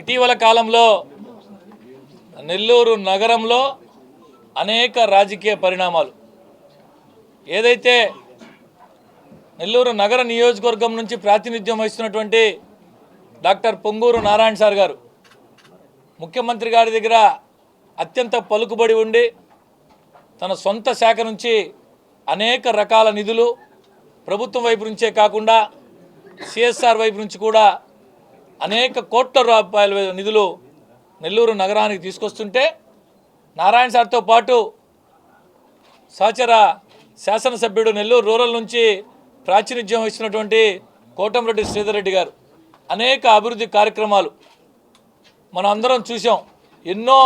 ఇటీవల కాలంలో నెల్లూరు నగరంలో అనేక రాజకీయ పరిణామాలు. ఏదైతే నెల్లూరు నగర నియోజకవర్గం నుంచి ప్రాతినిధ్యం వహిస్తున్నటువంటి డాక్టర్ పొంగూరు నారాయణ సార్ గారు ముఖ్యమంత్రి గారి దగ్గర అత్యంత పలుకుబడి ఉండి తన సొంత శాఖ నుంచి అనేక రకాల నిధులు ప్రభుత్వం వైపు నుంచే కాకుండా సిఎస్ఆర్ వైపు నుంచి కూడా అనేక కోట్ల రూపాయల నిధులు నెల్లూరు నగరానికి తీసుకొస్తుంటే నారాయణ సార్తో పాటు సహచర శాసనసభ్యుడు నెల్లూరు రూరల్ నుంచి ప్రాతినిధ్యం వహిస్తున్నటువంటి కోటంరెడ్డి శ్రీధర్ రెడ్డి గారు. అనేక అభివృద్ధి కార్యక్రమాలు మనం అందరం చూసాం ఎన్నో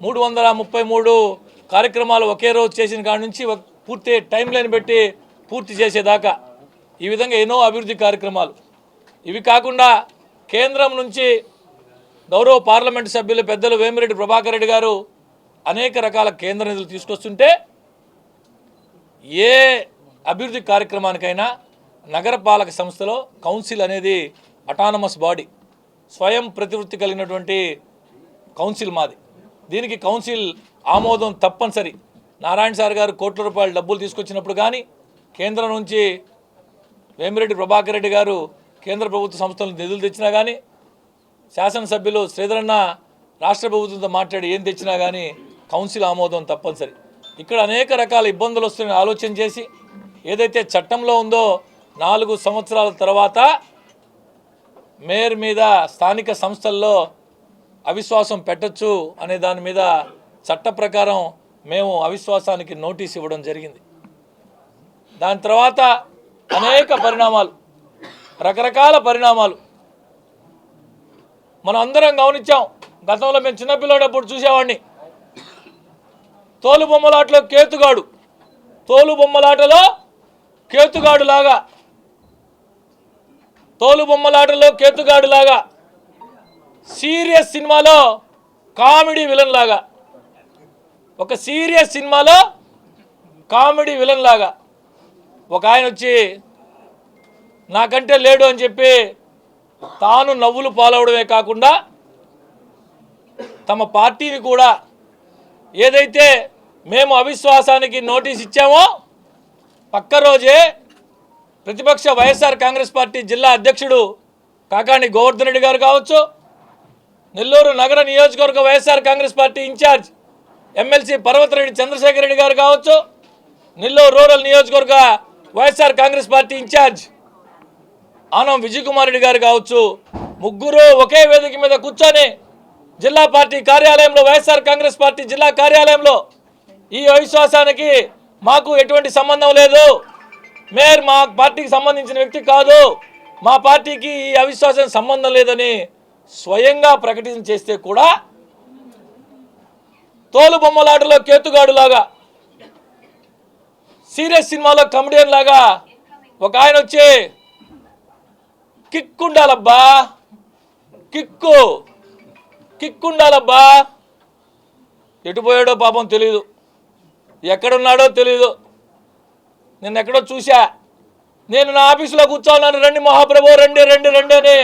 మూడు వందల ముప్పై మూడు కార్యక్రమాలు ఒకే రోజు చేసిన కాడి నుంచి పూర్తి టైం లైన్ పెట్టి పూర్తి చేసేదాకా. ఈ విధంగా ఎన్నో అభివృద్ధి కార్యక్రమాలు. ఇవి కాకుండా కేంద్రం నుంచి గౌరవ పార్లమెంటు సభ్యులు పెద్దలు వేమిరెడ్డి ప్రభాకర్ రెడ్డి గారు అనేక రకాల కేంద్ర నిధులు తీసుకొస్తుంటే ఏ అభివృద్ధి కార్యక్రమానికైనా నగరపాలక సంస్థలో కౌన్సిల్ అనేది అటానమస్ బాడీ స్వయం ప్రతివృత్తి కలిగినటువంటి కౌన్సిల్ మాది. దీనికి కౌన్సిల్ ఆమోదం తప్పనిసరి. నారాయణ సార్ గారు కోట్ల రూపాయల డబ్బులు తీసుకొచ్చినప్పుడు కానీ కేంద్రం నుంచి వేమిరెడ్డి ప్రభాకర్ రెడ్డి గారు కేంద్ర ప్రభుత్వ సంస్థల నిధులు తెచ్చినా కానీ శాసనసభ్యులు శ్రీధరన్న రాష్ట్ర ప్రభుత్వంతో మాట్లాడి ఏం తెచ్చినా కానీ కౌన్సిల్ ఆమోదం తప్పనిసరి. ఇక్కడ అనేక రకాల ఇబ్బందులు వస్తున్నాయని ఆలోచన చేసి ఏదైతే చట్టంలో ఉందో నాలుగు సంవత్సరాల తర్వాత మేయర్ మీద స్థానిక సంస్థల్లో అవిశ్వాసం పెట్టొచ్చు అనే దాని మీద చట్ట ప్రకారం మేము అవిశ్వాసానికి నోటీస్ ఇవ్వడం జరిగింది. దాని తర్వాత అనేక పరిణామాలు రకరకాల పరిణామాలు. మనం అందరం గమనించాం. గతంలో మేము చిన్నపిల్లడప్పుడు చూసేవాడిని తోలు బొమ్మలాటలో కేతుగాడు. తోలు బొమ్మలాటలో కేతుగాడు లాగా తోలు బొమ్మలాటలో కేతుగాడు లాగా సీరియస్ సినిమాలో కామెడీ విలన్ లాగా ఒక సీరియస్ సినిమాలో కామెడీ విలన్ లాగా ఒక ఆయన వచ్చి నాకంటే లేడు అని చెప్పి తాను నవ్వులు పాలవడమే కాకుండా తమ పార్టీని కూడా ఏదైతే మేము అవిశ్వాసానికి నోటీస్ ఇచ్చామో పక్క రోజే ప్రతిపక్ష వైఎస్ఆర్ కాంగ్రెస్ పార్టీ జిల్లా అధ్యక్షుడు కాకాణి గోవర్ధన్ రెడ్డి గారు కావచ్చు నెల్లూరు నగర నియోజకవర్గ YSR Congress party incharge MLC Parvathareddy Chandrasekhar Reddy గారు కావచ్చు నెల్లూరు రూరల్ నియోజకవర్గ YSR Congress party incharge Anam Vijay Kumar Reddy గారు కావచ్చు. ముగ్గురు ఒకే వేదిక మీద కూర్చొని జిల్లా పార్టీ కార్యాలయంలో వైఎస్ఆర్ కాంగ్రెస్ పార్టీ జిల్లా కార్యాలయంలో ఈ అవిశ్వాసానికి మాకు ఎటువంటి సంబంధం లేదు. మేయర్ మా పార్టీకి సంబంధించిన వ్యక్తి కాదు. మా పార్టీకి ఈ అవిశ్వాసం సంబంధం లేదని స్వయంగా ప్రకటన చేస్తే కూడా తోలు బొమ్మలాటలో కేతుగాడు లాగా సీరియస్ సినిమాలో కమెడియన్ లాగా ఒక ఆయన వచ్చి కిక్ ఉండాలబ్బా కిక్కు. కిక్ ఉండాలబ్బా ఎటు పోయాడో పాపం తెలీదు. ఎక్కడున్నాడో తెలీదు. నేను ఎక్కడో చూశా. నేను నా ఆఫీసులో కూర్చోన్నాను రండి మహాప్రభు రండి రండి రండి అని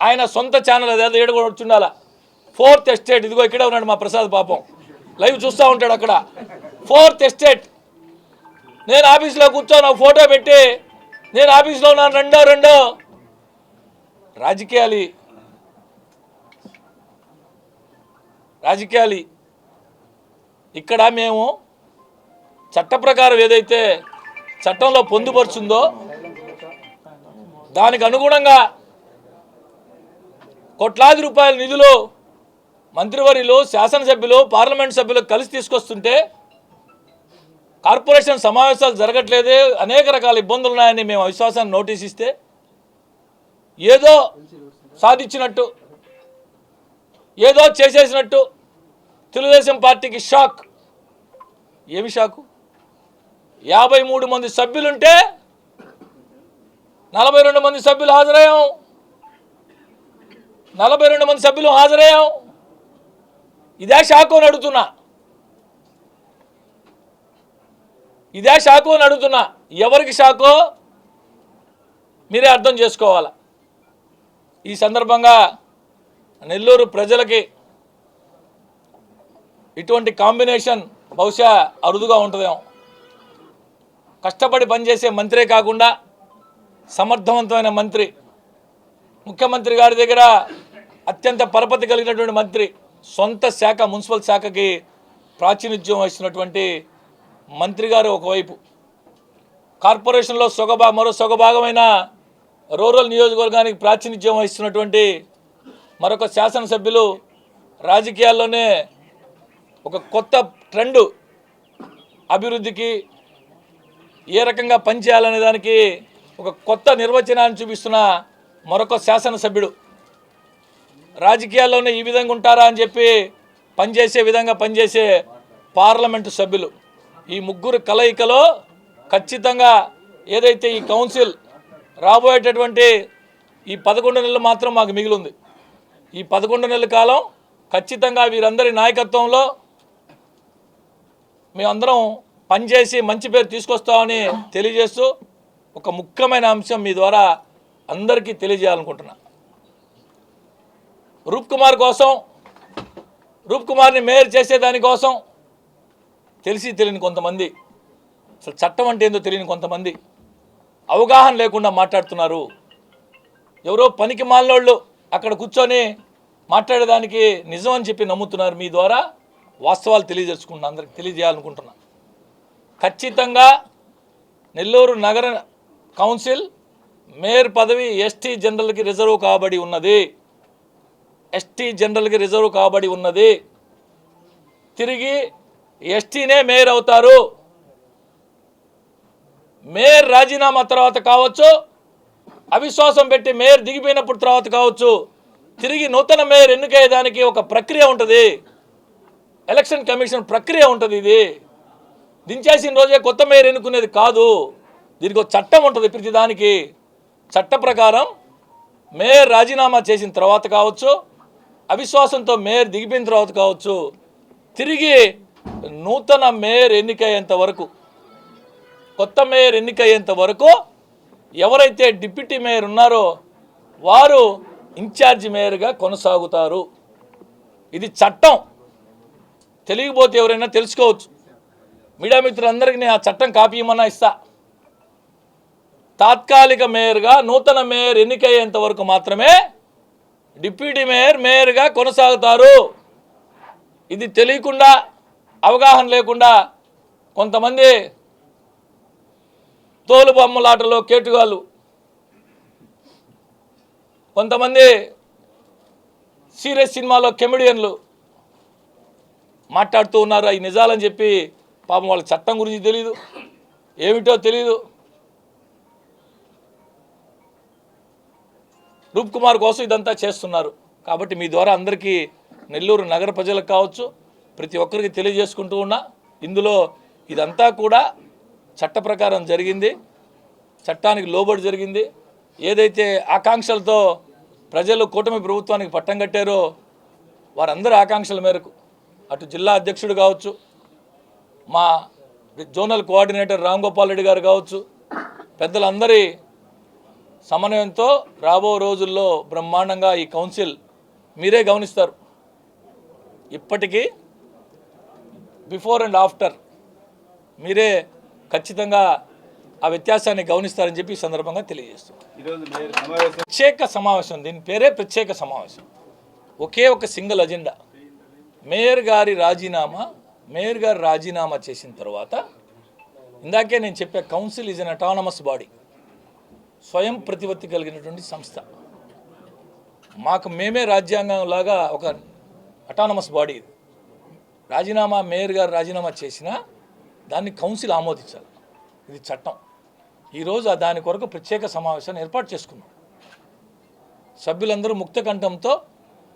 ఆయన సొంత ఛానల్ అది ఏడు కూడా కూర్చుండాల ఫోర్త్ ఎస్టేట్ ఇదిగో ఇక్కడే ఉన్నాడు మా ప్రసాద్ పాపం. లైవ్ చూస్తూ ఉంటాడు అక్కడ. ఫోర్త్ ఎస్టేట్ నేను ఆఫీస్లో కూర్చొని ఫోటో పెట్టి నేను ఆఫీస్లో ఉన్నాను రెండో రెండో. రాజకీయాలు. రాజకీయాలు. ఇక్కడ మేము చట్ట ప్రకారం ఏదైతే చట్టంలో పొందుపరుచుందో దానికి అనుగుణంగా కోట్లాది రూపాయల నిధులు మంత్రివర్యులు శాసనసభ్యులు పార్లమెంట్ సభ్యులు కలిసి తీసుకొస్తుంటే కార్పొరేషన్ సమావేశాలు జరగట్లేదు అనేక రకాల ఇబ్బందులు ఉన్నాయని మేము అవిశ్వాసాన్ని నోటీస్ ఇస్తే ఏదో సాధించినట్టు ఏదో చేసేసినట్టు తెలుగుదేశం పార్టీకి షాక్. ఏమి షాకు? యాభై మూడు మంది సభ్యులుంటే నలభై రెండు మంది సభ్యులు హాజరయ్యాం. నలభై రెండు మంది సభ్యులు హాజరయ్యాం. ఇదే షాకు అని అడుగుతున్నా. ఇదే షాకు అని అడుగుతున్నా. ఎవరికి షాకో మీరే అర్థం చేసుకోవాలా? ఈ సందర్భంగా నెల్లూరు ప్రజలకి ఇటువంటి కాంబినేషన్ బహుశా అరుదుగా ఉంటుందేమో. కష్టపడి పనిచేసే మంత్రే కాకుండా సమర్థవంతమైన మంత్రి ముఖ్యమంత్రి గారి దగ్గర అత్యంత పరపతి కలిగినటువంటి మంత్రి సొంత శాఖ మున్సిపల్ శాఖకి ప్రాతినిధ్యం వహిస్తున్నటువంటి మంత్రి గారు ఒకవైపు. కార్పొరేషన్లో సొగభా మరో సొగభాగమైన రూరల్ నియోజకవర్గానికి ప్రాతినిధ్యం వహిస్తున్నటువంటి మరొక శాసనసభ్యులు రాజకీయాల్లోనే ఒక కొత్త ట్రెండ్ అభివృద్ధికి ఏ రకంగా పనిచేయాలనే దానికి ఒక కొత్త నిర్వచనాన్ని చూపిస్తున్న మరొక శాసనసభ్యుడు. రాజకీయాల్లోనే ఈ విధంగా ఉంటారా అని చెప్పి పనిచేసే విధంగా పనిచేసే పార్లమెంటు సభ్యులు. ఈ ముగ్గురు కలయికలో ఖచ్చితంగా ఏదైతే ఈ కౌన్సిల్ రాబోయేటటువంటి ఈ పదకొండు నెలలు మాత్రం మాకు మిగిలింది. ఈ పదకొండు నెలల కాలం ఖచ్చితంగా వీరందరి నాయకత్వంలో మేమందరం పనిచేసి మంచి పేరు తీసుకొస్తామని తెలియజేస్తూ ఒక ముఖ్యమైన అంశం మీ ద్వారా అందరికీ తెలియజేయాలనుకుంటున్నా. రూప్ కుమార్ కోసం రూప్ కుమార్ని మేయర్ చేసేదానికోసం తెలిసి తెలియని కొంతమంది అసలు చట్టం అంటే ఏందో తెలియని కొంతమంది అవగాహన లేకుండా మాట్లాడుతున్నారు. ఎవరో పనికి మాలినోళ్ళు అక్కడ కూర్చొని మాట్లాడేదానికి నిజం అని చెప్పి నమ్ముతున్నారు మీ ద్వారా వాస్తవాలు తెలియజేసుకుంటున్నా అందరికి తెలియజేయాలనుకుంటున్నా. ఖచ్చితంగా నెల్లూరు నగర కౌన్సిల్ మేయర్ పదవి ఎస్టీ జనరల్కి రిజర్వ్ కాబడి ఉన్నది. ఎస్టీ జనరల్కి రిజర్వ్ కాబడి ఉన్నది. తిరిగి ఎస్టీనే మేయర్ అవుతారు. మేయర్ రాజీనామా తర్వాత కావచ్చు అవిశ్వాసం పెట్టి మేయర్ దిగిపోయినప్పుడు తర్వాత కావచ్చు తిరిగి నూతన మేయర్ ఎన్నికయ్యేదానికి ఒక ప్రక్రియ ఉంటుంది. ఎలక్షన్ కమిషన్ ప్రక్రియ ఉంటుంది ఇది. దించేసిన రోజే కొత్త మేయర్ ఎన్నుకునేది కాదు. దీనికి ఒక చట్టం ఉంటుంది ప్రతిదానికి చట్ట ప్రకారం మేయర్ రాజీనామా చేసిన తర్వాత కావచ్చు అవిశ్వాసంతో మేయర్ దిగిపోయిన తర్వాత కావచ్చు తిరిగి నూతన మేయర్ ఎన్నికయ్యేంత వరకు కొత్త మేయర్ ఎన్నికయ్యేంత వరకు ఎవరైతే డిప్యూటీ మేయర్ ఉన్నారో వారు ఇన్ఛార్జ్ మేయర్గా కొనసాగుతారు. ఇది చట్టం. తెలియకపోతే ఎవరైనా తెలుసుకోవచ్చు. మీడియా మిత్రులందరికీ నేను ఆ చట్టం కాపీ ఇమ్మన్నా ఇస్తా. తాత్కాలిక మేయర్గా నూతన మేయర్ ఎన్నికయ్యేంత వరకు మాత్రమే డిప్యూటీ మేయర్ మేయర్గా కొనసాగుతారు. ఇది తెలియకుండా అవగాహన లేకుండా కొంతమంది తోలుబొమ్మలాటలో కేటుగాళ్ళు. కొంతమంది సీరియస్ సినిమాలో కెమెడియన్లు మాట్లాడుతూ ఉన్నారు. అవి నిజాలని చెప్పి పాపం వాళ్ళ చట్టం గురించి తెలియదు ఏమిటో తెలియదు రూప్ కుమార్ కోసం ఇదంతా చేస్తున్నారు. కాబట్టి మీ ద్వారా అందరికీ నెల్లూరు నగర ప్రజలకు కావచ్చు ప్రతి ఒక్కరికి తెలియజేసుకుంటూ ఉన్నా ఇందులో ఇదంతా కూడా చట్ట ప్రకారం జరిగింది చట్టానికి లోబడి జరిగింది. ఏదైతే ఆకాంక్షలతో ప్రజలు కూటమి ప్రభుత్వానికి పట్టం కట్టారో వారందరి ఆకాంక్షల మేరకు అటు జిల్లా అధ్యక్షుడు కావచ్చు మా జోనల్ కోఆర్డినేటర్ రామ్ గోపాల్ రెడ్డి గారు కావచ్చు పెద్దలందరి సమన్వయంతో రాబో రోజుల్లో బ్రహ్మాండంగా ఈ కౌన్సిల్ మీరే గమనిస్తారు. ఇప్పటికీ బిఫోర్ అండ్ ఆఫ్టర్ మీరే ఖచ్చితంగా ఆ వ్యత్యాసాన్ని గమనిస్తారని చెప్పి ఈ సందర్భంగా సమావేశం ప్రత్యేక సమావేశం దీని పేరే ప్రత్యేక సమావేశం. ఒకే ఒక సింగిల్ అజెండా. మేయర్ గారి రాజీనామా మేయర్ గారు రాజీనామా చేసిన తర్వాత ఇందాకే నేను చెప్పే council is an autonomous body స్వయం ప్రతిపత్తి కలిగినటువంటి సంస్థ. మాకు మేమే రాజ్యాంగం లాగా ఒక అటానమస్ బాడీ ఇది రాజీనామా మేయర్ గారు రాజీనామా చేసినా దాన్ని కౌన్సిల్ ఆమోదించాలి. ఇది చట్టం. ఈరోజు ఆ దాని కొరకు ప్రత్యేక సమావేశాన్ని ఏర్పాటు చేసుకున్నాం. సభ్యులందరూ ముక్తకంఠంతో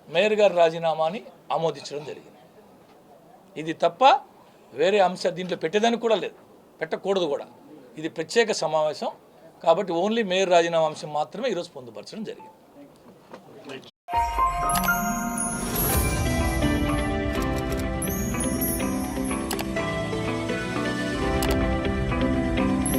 మేయర్ గారి రాజీనామాని ఆమోదించడం జరిగింది. ఇది తప్ప వేరే అంశ దీంట్లో పెట్టేదానికి కూడా లేదు. పెట్టకూడదు కూడా. ఇది ప్రత్యేక సమావేశం కాబట్టి ఓన్లీ మేయర్ రాజీనామా అంశం మాత్రమే ఈరోజు పొందుపరచడం జరిగింది.